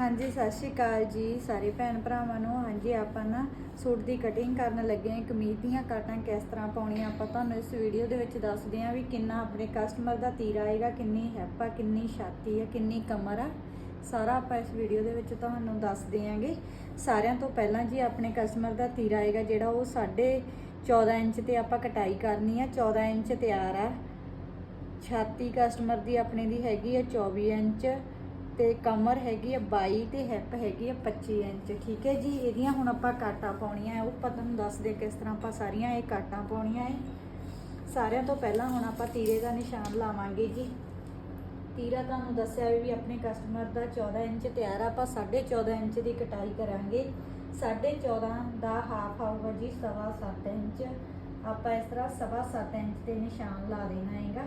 ਹਾਂਜੀ, ਸਤਿ ਸ਼੍ਰੀ ਅਕਾਲ ਜੀ ਸਾਰੇ ਭੈਣ ਭਰਾਵਾਂ ਨੂੰ। ਹਾਂਜੀ, ਆਪਾਂ ਨਾ ਸੂਟ ਦੀ ਕਟਿੰਗ ਕਰਨ ਲੱਗੇ ਹਾਂ। ਕਮੀਜ਼ ਦੀਆਂ ਕਾਟਾਂ ਕਿਸ ਤਰ੍ਹਾਂ ਪਾਉਣੀਆਂ ਆਪਾਂ ਤੁਹਾਨੂੰ ਇਸ ਵੀਡੀਓ ਦੇ ਵਿੱਚ ਦੱਸਦੇ ਹਾਂ ਵੀ ਕਿੰਨਾ ਆਪਣੇ ਕਸਟਮਰ ਦਾ ਤੀਰ ਆਏਗਾ ਕਿੰਨੀ ਹੈਪ ਆ ਕਿੰਨੀ ਛਾਤੀ ਆ, ਕਿੰਨੀ ਕਮਰ ਆ। ਸਾਰਾ ਆਪਾਂ ਇਸ ਵੀਡੀਓ ਦੇ ਵਿੱਚ ਤੁਹਾਨੂੰ ਦੱਸ ਦਿਆਂਗੇ। ਸਾਰਿਆਂ ਤੋਂ ਪਹਿਲਾਂ ਜੀ ਆਪਣੇ ਕਸਟਮਰ ਦਾ ਤੀਰ ਆਏਗਾ ਜਿਹੜਾ ਉਹ 14.5 ਇੰਚ ਤੇ ਆਪਾਂ ਕਟਾਈ ਕਰਨੀ ਆ। 14 ਇੰਚ ਤਿਆਰ ਆ। ਛਾਤੀ ਕਸਟਮਰ ਦੀ ਆਪਣੇ ਦੀ ਹੈਗੀ ਆ 24 ਇੰਚ। ਤੇ ਕਮਰ ਹੈਗੀ ਆ 22 ਤੇ ਹੈਪ ਹੈਗੀ ਆ 25 ਇੰਚ, ਠੀਕ ਹੈ ਜੀ? ਇਹਦੀਆਂ ਹੁਣ ਆਪਾਂ ਕਾਟਾਂ ਪਾਉਣੀਆਂ ਹੈ। ਉਹ ਆਪਾਂ ਤੁਹਾਨੂੰ ਦੱਸਦੇ ਕਿਸ ਤਰ੍ਹਾਂ ਆਪਾਂ ਸਾਰੀਆਂ ਇਹ ਕਾਟਾਂ ਪਾਉਣੀਆਂ ਹੈ। ਸਾਰਿਆਂ ਤੋਂ ਪਹਿਲਾਂ ਹੁਣ ਆਪਾਂ ਤੀਰੇ ਦਾ ਨਿਸ਼ਾਨ ਲਾਵਾਂਗੇ ਜੀ। ਤੀਰਾ ਤੁਹਾਨੂੰ ਦੱਸਿਆ ਵੀ ਆਪਣੇ ਕਸਟਮਰ ਦਾ 14 ਇੰਚ ਤਿਆਰ ਆ। ਆਪਾਂ 14.5 ਇੰਚ ਦੀ ਕਟਾਈ ਕਰਾਂਗੇ। 14.5 ਦਾ ਹਾਫ ਆਊਗਾ ਜੀ 7.5 ਇੰਚ। ਆਪਾਂ ਇਸ ਤਰ੍ਹਾਂ 7.5 ਇੰਚ ਤੇ ਨਿਸ਼ਾਨ ਲਾ ਦੇਣਾ ਹੈਗਾ।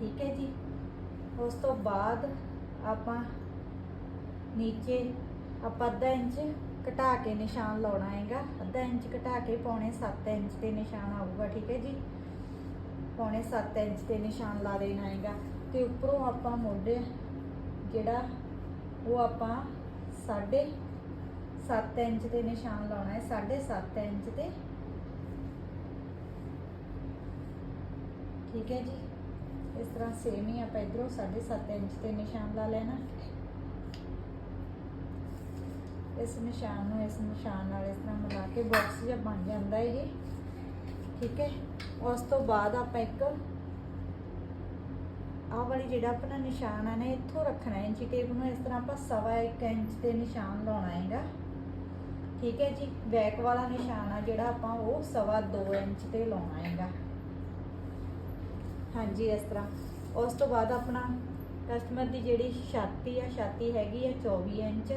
ਠੀਕ ਹੈ ਜੀ? ਉਸ ਤੋਂ ਬਾਅਦ ਆਪਾਂ ਨੀਚੇ, ਆਪਾਂ ਅੱਧਾ ਇੰਚ ਘਟਾ ਕੇ ਨਿਸ਼ਾਨ ਲਾਉਣਾ ਹੈਗਾ। ਅੱਧਾ ਇੰਚ ਘਟਾ ਕੇ ਪੌਣੇ 7 ਇੰਚ ਤੇ ਨਿਸ਼ਾਨ ਆਊਗਾ, ਠੀਕ ਹੈ ਜੀ? ਪੌਣੇ 7 ਇੰਚ ਤੇ ਨਿਸ਼ਾਨ ਲਾ ਦੇਣਾ ਹੈਗਾ। ਤੇ ਉੱਪਰੋਂ ਆਪਾਂ ਮੋਢੇ ਜਿਹੜਾ, ਉਹ ਆਪਾਂ 7.5 ਇੰਚ ਤੇ ਨਿਸ਼ਾਨ ਲਾਉਣਾ ਹੈ 7.5 ਇੰਚ ਤੇ। ਠੀਕ ਹੈ ਜੀ? ਇਸ ਤਰ੍ਹਾਂ ਸੇਮ ਹੀ ਆਪਾਂ ਇਧਰੋਂ 7.5 ਇੰਚ ਤੇ ਨਿਸ਼ਾਨ ਲਾ ਲੈਣਾ। ਇਸ ਨਿਸ਼ਾਨ ਨੂੰ ਇਸ ਨਿਸ਼ਾਨ ਨਾਲ ਇਸ ਤਰ੍ਹਾਂ ਮਿਲਾ ਕੇ ਬਾਕਸ ਜਿਹਾ ਬਣ ਜਾਂਦਾ ਇਹ। ਠੀਕ ਹੈ? ਉਸ ਤੋਂ ਬਾਅਦ ਆਪਾਂ ਇੱਕ ਆਹ ਵਾਲੀ ਜਿਹੜਾ ਆਪਣਾ ਨਿਸ਼ਾਨ ਆ ਨਾ, ਇੱਥੋਂ ਰੱਖਣਾ ਹੈ। ਇੰਚੀ ਟੇਪ ਨੂੰ ਇਸ ਤਰ੍ਹਾਂ ਆਪਾਂ ਸਵਾ ਇੱਕ ਇੰਚ ਤੇ ਨਿਸ਼ਾਨ ਲਾਉਣਾ ਹੈਗਾ। ਠੀਕ ਹੈ ਜੀ? ਬੈਕ ਵਾਲਾ ਨਿਸ਼ਾਨ ਆ ਜਿਹੜਾ ਆਪਾਂ ਉਹ ਸਵਾ 2 ਇੰਚ ਤੇ ਲਾਉਣਾ ਹੈਗਾ। ਹਾਂਜੀ, ਇਸ ਤਰ੍ਹਾਂ। ਉਸ ਤੋਂ ਬਾਅਦ ਆਪਣਾ ਕਸਟਮਰ ਦੀ ਜਿਹੜੀ ਛਾਤੀ ਆ, ਛਾਤੀ ਹੈਗੀ ਆ 24 ਇੰਚ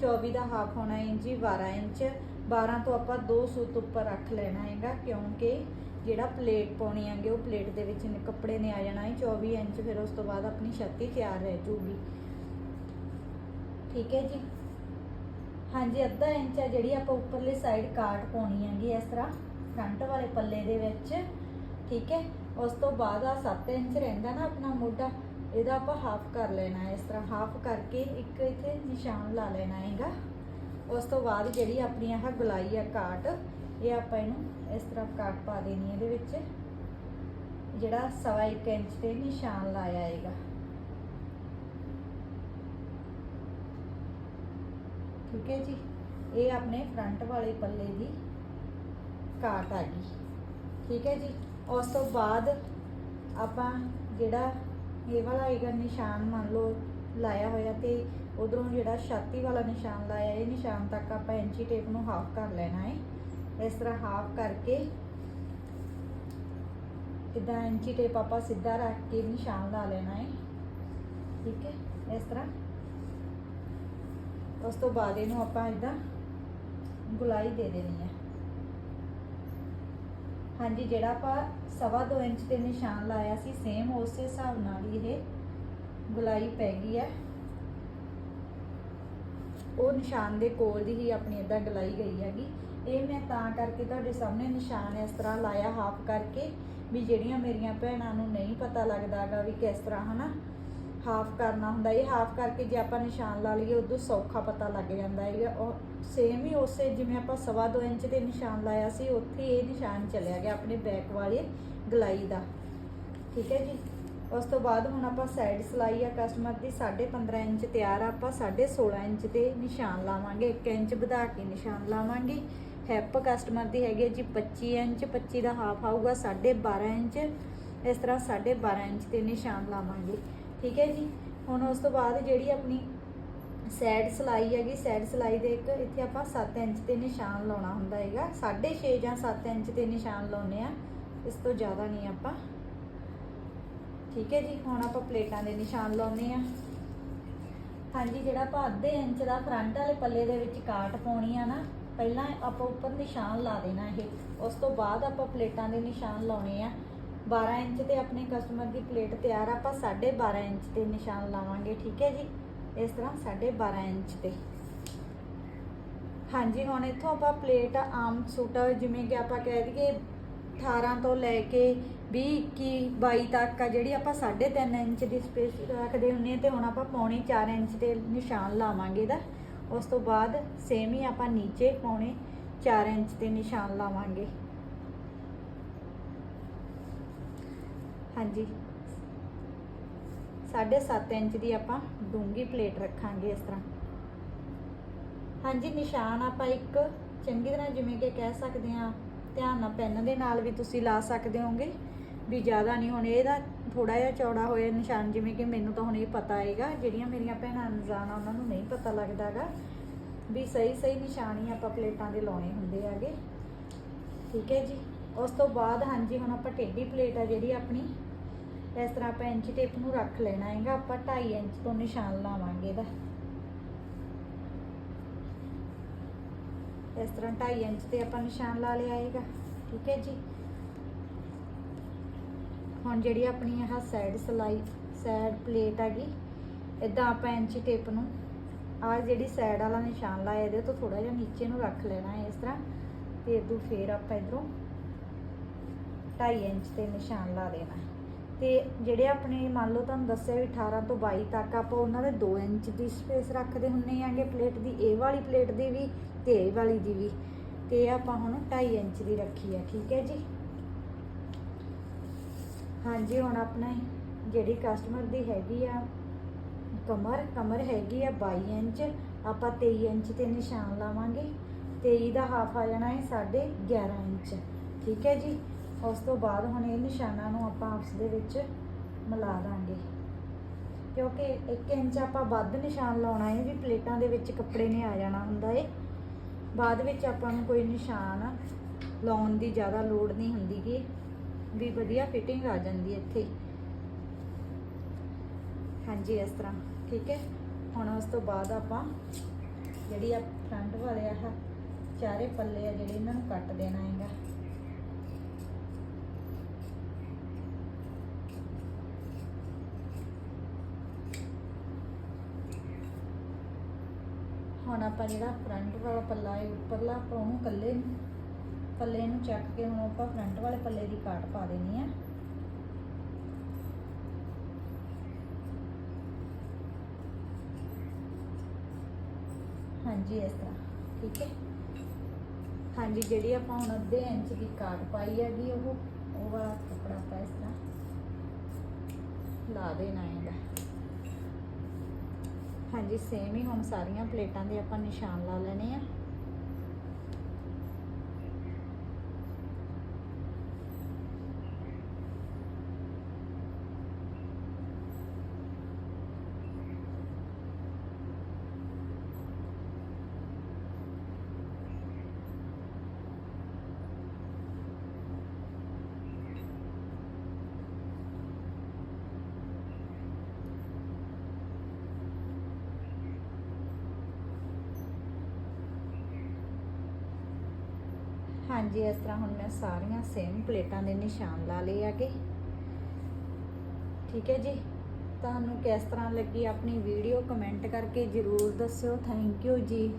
24 ਦਾ ਹਾਫ ਹੋਣਾ ਇੰਚ 12 ਇੰਚ। 12 ਤੋਂ ਆਪਾਂ 2 ਸੂਤ ਉੱਪਰ ਰੱਖ ਲੈਣਾ ਹੈਗਾ, ਕਿਉਂਕਿ ਜਿਹੜਾ ਪਲੇਟ ਪਾਉਣੀ ਆਂਗੇ ਉਹ ਪਲੇਟ ਦੇ ਵਿੱਚ ਕੱਪੜੇ ਨੇ ਆ ਜਾਣਾ ਹੈ। 24 ਇੰਚ ਫਿਰ ਉਸ ਤੋਂ ਬਾਅਦ ਆਪਣੀ ਛਾਤੀ ਤਿਆਰ ਰਹਿ ਜੂਗੀ ਠੀਕ ਹੈ ਜੀ? ਹਾਂਜੀ, ਅੱਧਾ ਇੰਚ ਆ ਜਿਹੜੀ ਆਪਾਂ ਉੱਪਰਲੇ ਸਾਈਡ ਕਾਟ ਪਾਉਣੀ ਹੈਗੀ, ਇਸ ਤਰ੍ਹਾਂ ਫਰੰਟ ਵਾਲੇ ਪੱਲੇ ਦੇ ਵਿੱਚ। ਠੀਕ ਹੈ? ਉਸ ਤੋਂ ਬਾਅਦ ਆ 7 ਇੰਚ ਰਹਿੰਦਾ ਨਾ ਆਪਣਾ ਮੋਢਾ, ਇਹਦਾ ਆਪਾਂ ਹਾਫ ਕਰ ਲੈਣਾ ਹੈ, ਇਸ ਤਰ੍ਹਾਂ ਹਾਫ ਕਰਕੇ ਇੱਕ ਇੱਥੇ ਨਿਸ਼ਾਨ ਲਾ ਲੈਣਾ ਹੈਗਾ। ਉਸ ਤੋਂ ਬਾਅਦ ਜਿਹੜੀ ਆਪਣੀ ਆਹ ਗੁਲਾਈ ਆ ਕਾਟ, ਇਹ ਆਪਾਂ ਇਹਨੂੰ ਇਸ ਤਰ੍ਹਾਂ ਕਾਟ ਪਾ ਦੇਣੀ ਇਹਦੇ ਵਿੱਚ। ਜਿਹੜਾ ਸਵਾ ਇੱਕ ਇੰਚ ਤੇ ਨਿਸ਼ਾਨ ਲਾਇਆ ਹੈਗਾ। ਠੀਕ ਹੈ ਜੀ? ਇਹ ਆਪਣੇ ਫਰੰਟ ਵਾਲੇ ਪੱਲੇ ਦੀ ਕਾਟ ਆ ਗਈ। ਠੀਕ ਹੈ ਜੀ? ਉਸ ਤੋਂ ਬਾਅਦ ਆਪਾਂ ਜਿਹੜਾ ਇਹ ਵਾਲਾ ਹੈਗਾ ਨਿਸ਼ਾਨ ਮੰਨ ਲਓ ਲਾਇਆ ਹੋਇਆ ਤੇ ਉਧਰੋਂ ਜਿਹੜਾ ਛਾਤੀ ਵਾਲਾ ਨਿਸ਼ਾਨ ਲਾਇਆ, ਇਹ ਨਿਸ਼ਾਨ ਤੱਕ ਆਪਾਂ ਇੰਚੀ ਟੇਪ ਨੂੰ ਹਾਫ ਕਰ ਲੈਣਾ ਹੈ। ਇਸ ਤਰ੍ਹਾਂ ਹਾਫ ਕਰਕੇ ਇਦਾਂ ਇੰਚੀ ਟੇਪ ਆਪਾਂ ਸਿੱਧਾ ਰੱਖ ਕੇ ਨਿਸ਼ਾਨ ਲਾ ਲੈਣਾ ਹੈ। ਠੀਕ ਹੈ? ਇਸ ਤਰ੍ਹਾਂ। ਉਸ ਤੋਂ ਬਾਅਦ ਇਹਨੂੰ ਆਪਾਂ ਇਦਾਂ ਗੁਲਾਈ ਦੇ ਦੇਣੀ ਹੈ। ਹਾਂਜੀ, ਜਿਹੜਾ ਆਪਾਂ ਸਵਾ 2 ਇੰਚ ਤੇ ਨਿਸ਼ਾਨ ਲਾਇਆ ਸੀ ਸੇਮ ਉਸੇ ਹਿਸਾਬ ਨਾਲ ਹੀ ਇਹ ਗੁਲਾਈ ਪੈ ਗਈ ਹੈ। ਉਹ ਨਿਸ਼ਾਨ ਦੇ ਕੋਲ ਦੀ ਹੀ ਆਪਣੀ ਇਦਾਂ ਗਲਾਈ ਗਈ ਹੈਗੀ। ਇਹ ਮੈਂ ਤਾਂ ਕਰਕੇ ਤੁਹਾਡੇ ਸਾਹਮਣੇ ਨਿਸ਼ਾਨ ਇਸ ਤਰ੍ਹਾਂ ਲਾਇਆ ਹਾਫ ਕਰਕੇ, ਵੀ ਜਿਹੜੀਆਂ ਮੇਰੀਆਂ ਭੈਣਾਂ ਨੂੰ ਨਹੀਂ ਪਤਾ ਲੱਗਦਾਗਾ ਵੀ ਕਿਸ ਤਰ੍ਹਾਂ, ਹਨਾ? ਹਾਫ ਕਰਨਾ ਹੁੰਦਾ ਇਹ ਹਾਫ ਕਰਕੇ ਜੇ ਆਪਾਂ ਨਿਸ਼ਾਨ ਲਾ ਲਈਏ, ਉਦੋਂ ਸੌਖਾ ਪਤਾ ਲੱਗ ਜਾਂਦਾ ਹੈਗਾ ਉਹ ਸੇਮ ਹੀ ਉਸੇ ਜਿਵੇਂ ਆਪਾਂ ਸਵਾ 2 ਇੰਚ ਤੇ ਨਿਸ਼ਾਨ ਲਾਇਆ ਸੀ, ਉੱਥੇ ਇਹ ਨਿਸ਼ਾਨ ਚਲਿਆ ਗਿਆ ਆਪਣੇ ਬੈਕ ਵਾਲੇ ਗਲਾਈ ਦਾ। ਠੀਕ ਹੈ ਜੀ? ਉਸ ਤੋਂ ਬਾਅਦ ਹੁਣ ਆਪਾਂ ਸਾਈਡ ਸਲਾਈ ਆ ਕਸਟਮਰ ਦੀ 15.5 ਇੰਚ ਤਿਆਰ ਆ। ਆਪਾਂ 16.5 ਇੰਚ ਤੇ ਨਿਸ਼ਾਨ ਲਾਵਾਂਗੇ। 1 ਇੰਚ ਵਧਾ ਕੇ ਨਿਸ਼ਾਨ ਲਾਵਾਂਗੇ। ਹੈਪ ਕਸਟਮਰ ਦੀ ਹੈਗੀ ਹੈ ਜੀ 25 ਇੰਚ। 25 ਦਾ ਹਾਫ ਆਊਗਾ 12.5 ਇੰਚ। ਇਸ ਤਰ੍ਹਾਂ 12.5 ਇੰਚ ਤੇ ਨਿਸ਼ਾਨ ਲਾਵਾਂਗੇ। ਠੀਕ ਹੈ ਜੀ? ਹੁਣ ਉਸ ਤੋਂ ਬਾਅਦ ਜਿਹੜੀ ਆਪਣੀ ਸਾਈਡ ਸਲਾਈ ਹੈਗੀ ਸਾਈਡ ਸਲਾਈ ਦੇ ਇੱਕ ਇੱਥੇ ਆਪਾਂ 7 ਇੰਚ ਤੇ ਨਿਸ਼ਾਨ ਲਾਉਣਾ ਹੁੰਦਾ ਹੈਗਾ। 6.5 ਜਾਂ 7 ਇੰਚ ਤੇ ਨਿਸ਼ਾਨ ਲਾਉਨੇ ਆ ਇਸ ਤੋਂ ਜ਼ਿਆਦਾ ਨਹੀਂ ਆਪਾਂ। ਠੀਕ ਹੈ ਜੀ? ਹੁਣ ਆਪਾਂ ਪਲੇਟਾਂ ਦੇ ਨਿਸ਼ਾਨ ਲਾਉਨੇ ਆ ਹਾਂਜੀ, ਜਿਹੜਾ ਆਪਾਂ ਅੱਧੇ ਇੰਚ ਦਾ ਫਰੰਟ ਵਾਲੇ ਪੱਲੇ ਦੇ ਵਿੱਚ ਕਾਟ ਪਾਉਣੀ ਆ ਨਾ, ਪਹਿਲਾਂ ਆਪਾਂ ਉੱਪਰ ਨਿਸ਼ਾਨ ਲਾ ਦੇਣਾ ਇਹ। ਉਸ ਤੋਂ ਬਾਅਦ ਆਪਾਂ ਪਲੇਟਾਂ ਦੇ ਨਿਸ਼ਾਨ ਲਾਉਣੇ ਆ। 12 ਇੰਚ ਤੇ ਆਪਣੇ ਕਸਟਮਰ ਦੀ ਪਲੇਟ ਤਿਆਰ ਆ, ਆਪਾਂ 12.5 ਇੰਚ ਤੇ ਨਿਸ਼ਾਨ ਲਾਵਾਂਗੇ ਠੀਕ ਹੈ ਜੀ? ਇਸ ਤਰ੍ਹਾਂ 12.5 ਇੰਚ ਤੇ। ਹਾਂਜੀ ਹੁਣ ਇੱਥੋਂ ਆਪਾਂ ਪਲੇਟ ਆਮ ਸੂਟ ਜਿਵੇਂ ਕਿ ਆਪਾਂ ਕਹਿ ਦਈਏ 18 ਤੋਂ ਲੈ ਕੇ 20 21 22 ਤੱਕ ਆ ਜਿਹੜੀ ਆਪਾਂ 3.5 ਇੰਚ ਦੀ ਸਪੇਸ ਰੱਖਦੇ ਹੁੰਨੇ ਆ ਤੇ ਹੁਣ ਆਪਾਂ ਪੌਣੇ 4 ਇੰਚ ਤੇ ਨਿਸ਼ਾਨ ਲਾਵਾਂਗੇ ਇਹਦਾ। ਉਸ ਤੋਂ ਬਾਅਦ ਸੇਮ ਹੀ ਆਪਾਂ ਨੀਚੇ ਪੌਣੇ 4 ਇੰਚ ਤੇ ਨਿਸ਼ਾਨ ਲਾਵਾਂਗੇ। ਹਾਂਜੀ। 7.5 ਇੰਚ ਦੀ ਆਪਾਂ ਡੂੰਗੀ ਪਲੇਟ ਰੱਖਾਂਗੇ ਇਸ ਤਰ੍ਹਾਂ। ਹਾਂਜੀ, ਨਿਸ਼ਾਨ ਆਪਾਂ ਇੱਕ ਚੰਗੀ ਤਰ੍ਹਾਂ ਜਿਵੇਂ ਕਿ ਕਹਿ ਸਕਦੇ ਆ ਧਿਆਨ ਨਾਲ ਪੈਨ ਦੇ ਨਾਲ ਵੀ ਤੁਸੀਂ ਲਾ ਸਕਦੇ ਹੋਗੇ ਵੀ ਜ਼ਿਆਦਾ ਨਹੀਂ, ਹੁਣ ਇਹਦਾ ਥੋੜਾ ਜਿਹਾ ਚੌੜਾ ਹੋਇਆ ਨਿਸ਼ਾਨ, ਜਿਵੇਂ ਕਿ ਮੈਨੂੰ ਤਾਂ ਹੁਣ ਇਹ ਪਤਾ ਹੈਗਾ, ਜਿਹੜੀਆਂ ਮੇਰੀਆਂ ਭੈਣਾਂ ਅਣਜਾਣ ਉਹਨਾਂ ਨੂੰ ਨਹੀਂ ਪਤਾ ਲੱਗਦਾਗਾ ਵੀ ਸਹੀ ਸਹੀ ਨਿਸ਼ਾਨ ਹੀ ਆਪਾਂ ਪਲੇਟਾਂ ਦੇ ਲਾਉਣੇ ਹੁੰਦੇ ਆਗੇ ਠੀਕ ਹੈ ਜੀ। ਉਸ ਤੋਂ ਬਾਅਦ ਹਾਂਜੀ, ਹੁਣ ਆਪਾਂ ਟੇਢੀ ਪਲੇਟ ਆ ਜਿਹੜੀ ਆਪਣੀ। ਇਸ ਤਰ੍ਹਾਂ ਆਪਾਂ ਇੰਚ ਟੇਪ ਨੂੰ ਰੱਖ ਲੈਣਾ ਹੈਗਾ, ਆਪਾਂ 2.5 ਇੰਚ ਤੋਂ ਨਿਸ਼ਾਨ ਲਾਵਾਂਗੇ ਇਹਦਾ। ਇਸ ਤਰ੍ਹਾਂ 2.5 ਇੰਚ ਤੇ ਆਪਾਂ ਨਿਸ਼ਾਨ ਲਾ ਲਿਆ ਹੈਗਾ, ਠੀਕ ਹੈ ਜੀ? ਹੁਣ ਜਿਹੜੀ ਆਪਣੀ ਆਹ ਸਾਈਡ ਸਲਾਈ ਸਾਈਡ ਪਲੇਟ ਹੈਗੀ ਇਦਾਂ ਆਪਾਂ ਇੰਚ ਟੇਪ ਨੂੰ ਆਹ ਜਿਹੜੀ ਸਾਈਡ ਵਾਲਾ ਨਿਸ਼ਾਨ ਲਾਇਆ, ਇਹਦੇ ਤੋਂ ਥੋੜਾ ਜਿਹਾ ਨੀਚੇ ਨੂੰ ਰੱਖ ਲੈਣਾ ਹੈ ਇਸ ਤਰ੍ਹਾਂ, ਤੇ ਇਦੋਂ ਫੇਰ ਆਪਾਂ ਇਧਰੋਂ 2.5 ਇੰਚ ਤੇ ਨਿਸ਼ਾਨ ਲਾ ਦੇਣਾ ਹੈ। ਤੇ ਜਿਹੜੇ ਆਪਣੇ ਮੰਨ ਲਓ ਤੁਹਾਨੂੰ ਦੱਸਿਆ ਵੀ 18 ਤੋਂ 22 ਤੱਕ ਆਪਾਂ ਉਹਨਾਂ ਦੇ 2 ਇੰਚ ਦੀ ਸਪੇਸ ਰੱਖਦੇ ਹੁੰਨੇ ਆਂਗੇ ਪਲੇਟ ਦੀ ਇਹ ਵਾਲੀ ਪਲੇਟ ਦੀ ਵੀ ਤੇ ਇਹ ਵਾਲੀ ਦੀ ਵੀ। ਤੇ ਇਹ ਆਪਾਂ ਹੁਣ 2.5 ਇੰਚ ਦੀ ਰੱਖੀ ਆ ਠੀਕ ਹੈ ਜੀ? ਹਾਂਜੀ, ਹੁਣ ਆਪਣਾ ਜਿਹੜੀ ਕਸਟਮਰ ਦੀ ਹੈਗੀ ਆ ਕਮਰ ਕਮਰ ਹੈਗੀ ਆ 22 ਇੰਚ, ਆਪਾਂ 23 ਇੰਚ ਤੇ ਨਿਸ਼ਾਨ ਲਾਵਾਂਗੇ। 23 ਦਾ ਹਾਫ ਆ ਜਾਣਾ ਹੈ 11.5 ਇੰਚ, ਠੀਕ ਹੈ ਜੀ? ਉਸ ਤੋਂ ਬਾਅਦ ਹੁਣ ਇਹ ਨਿਸ਼ਾਨਾਂ ਨੂੰ ਆਪਾਂ ਆਪਸ ਦੇ ਵਿੱਚ ਮਿਲਾ ਦਾਂਗੇ। ਕਿਉਂਕਿ 1 ਇੰਚ ਆਪਾਂ ਵੱਧ ਨਿਸ਼ਾਨ ਲਾਉਣਾ ਹੈ ਵੀ ਪਲੇਟਾਂ ਦੇ ਵਿੱਚ ਕੱਪੜੇ ਨੇ ਆ ਜਾਣਾ ਹੁੰਦਾ ਏ। ਬਾਅਦ ਵਿੱਚ ਆਪਾਂ ਨੂੰ ਕੋਈ ਨਿਸ਼ਾਨ ਲਾਉਣ ਦੀ ਜ਼ਿਆਦਾ ਲੋੜ ਨਹੀਂ ਹੁੰਦੀ ਕਿ ਵੀ ਵਧੀਆ ਫਿਟਿੰਗ ਆ ਜਾਂਦੀ ਇੱਥੇ। ਹਾਂਜੀ, ਇਸ ਤਰ੍ਹਾਂ। ਠੀਕ ਹੈ ਹੁਣ ਉਸ ਤੋਂ ਬਾਅਦ ਆਪਾਂ ਜਿਹੜੀ ਆ ਫਰੰਟ ਵਾਲੇ ਆ ਚਾਰੇ ਪੱਲੇ ਆ ਜਿਹੜੇ ਇਹਨਾਂ ਨੂੰ ਕੱਟ ਦੇਣਾ ਹੈਗਾ। ਹੁਣ ਆਪਾਂ ਜਿਹੜਾ ਫਰੰਟ ਵਾਲਾ ਪੱਲਾ ਹੈ ਉੱਪਰਲਾ, ਆਪਾਂ ਉਹਨੂੰ ਕੱਲੇ ਪੱਲੇ ਨੂੰ ਚੱਕ ਕੇ ਹੁਣ ਆਪਾਂ ਫਰੰਟ ਵਾਲੇ ਪੱਲੇ ਦੀ ਕਾਟ ਪਾ ਦੇਣੀ ਹੈ ਹਾਂਜੀ, ਇਸ ਤਰ੍ਹਾਂ, ਠੀਕ ਹੈ? ਹਾਂਜੀ, ਜਿਹੜੀ ਆਪਾਂ ਹੁਣ ਅੱਧੇ ਇੰਚ ਦੀ ਕਾਟ ਪਾਈ ਹੈਗੀ, ਉਹ ਉਹ ਵਾਲਾ ਕੱਪੜਾ ਆਪਾਂ ਇਸ ਤਰ੍ਹਾਂ ਲਾ ਦੇਣਾ ਹੈਗਾ ਹਾਂਜੀ ਸੇਮ ਹੀ ਹੁਣ ਸਾਰੀਆਂ ਪਲੇਟਾਂ ਦੇ ਆਪਾਂ ਨਿਸ਼ਾਨ ਲਾ ਲੈਣੇ ਆ। ਹਾਂਜੀ, ਇਸ ਤਰ੍ਹਾਂ ਹੁਣ ਮੈਂ ਸਾਰੀਆਂ ਸੇਮ ਪਲੇਟਾਂ ਦੇ ਨਿਸ਼ਾਨ ਲਾ ਲਏ ਆਗੇ ਠੀਕ ਹੈ ਜੀ? ਤੁਹਾਨੂੰ ਕਿਸ ਤਰ੍ਹਾਂ ਲੱਗੀ ਆਪਣੀ ਵੀਡੀਓ ਕਮੈਂਟ ਕਰਕੇ ਜਰੂਰ ਦੱਸਿਓ। ਥੈਂਕ ਯੂ ਜੀ।